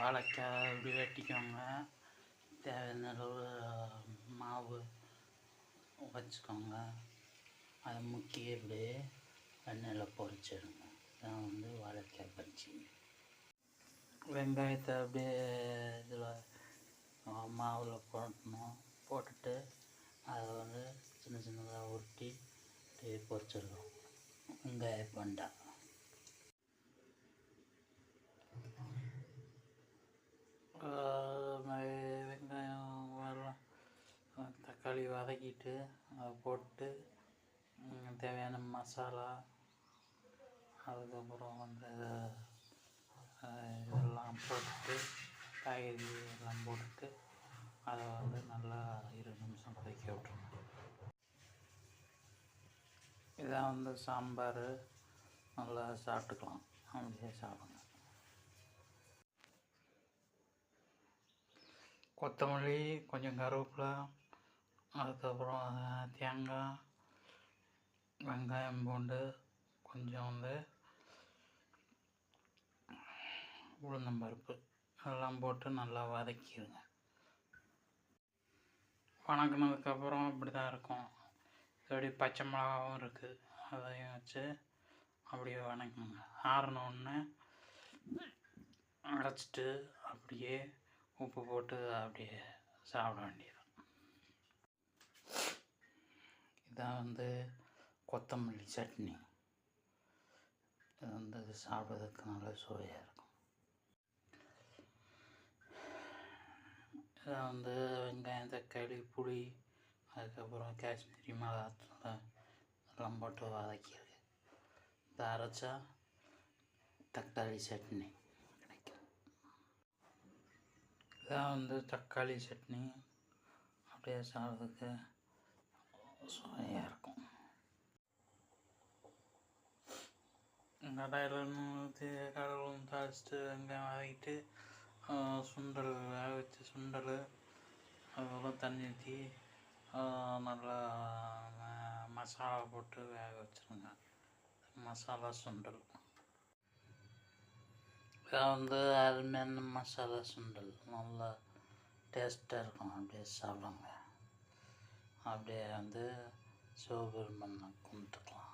வாழைக்காய் இப்படி வெட்டிக்கோங்க தேவையான அளவு மாவு வச்சுக்கோங்க. அதை முக்கி இப்படி எண்ணெயில் பொறிச்சிடுங்க இதான் வந்து வாழைக்காய் பஜ்ஜி. வெங்காயத்தை அப்படியே இதில் மாவில் போடணும். போட்டுட்டு அதை வந்து சின்ன சின்னதாக உருட்டி அப்படியே வெங்காய பண்டா ஆஹ் வெ- வெங்காயம் வரலாம் தக்காளி வதக்கிட்டு அதை போட்டு தேவையான மசாலா அதுக்கப்புறம் வந்து இதெல்லாம் போட்டுட்டு காய்கறி எல்லாம் போட்டுட்டு அதை வந்து நல்லா இருபது நிமிஷம் கொதிக்க விட்டுருணும் இதான் வந்து சாம்பார். நல்லா சாப்பிட்டுக்கலாம். அப்படியே சாப்பிடுங்க. கொத்தமல்லி கொஞ்சம் கருவேப்பிலை அதுக்கப்புறம் தேங்காய் வெங்காயம் பூண்டு கொஞ்சம் வந்து உளுந்தம்பருப்பு அதெல்லாம் போட்டு நல்லா வதக்கிடுங்க. வணக்கினதுக்கப்புறம் இப்படி தான் இருக்கும் இப்படி பச்சை மிளகாவும் இருக்குது அதையும் வச்சு அப்படியே வணக்குங்க. ஆறினோடனே அடைச்சிட்டு அரைச்சிட்டு அப்படியே உப்பு போட்டு அப்படியே சாப்பிட வேண்டியது இதான் வந்து கொத்தமல்லி சட்னி. இது வந்து சாப்பிட்றதுக்கு நல்ல சுவையாக இருக்கும். இதை வந்து வெங்காயம் தக்காளி புளி அதுக்கப்புறம் காஷ்மீரி மிளகாத்தூள் எல்லாம் போட்டு வதக்கியிருக்கு. இதை அரைச்சா தக்காளி சட்னி கிடைக்கும். இதான் வந்து தக்காளி சட்னி. அப்படியே சாப்பிட்றதுக்கு சுவையாக இருக்கும். கடாயில் ஊற்றி கடலும் தாளிச்சிட்டு வெங்காயம் வதக்கிட்டு சுண்டல் வேக வச்ச சுண்டல் அதுக்கப்புறம் தண்ணி ஊற்றி நல்லா மசாலா போட்டு வேக வச்சுருங்க. மசாலா சுண்டல். இதான் வந்து அருமையான மசாலா சுண்டல். நல்லா டேஸ்ட்டாக இருக்கும். அப்படியே சாப்பிடுங்க. அப்படியே வந்து சிவபெருமனை கும்பிட்டுக்கலாம்.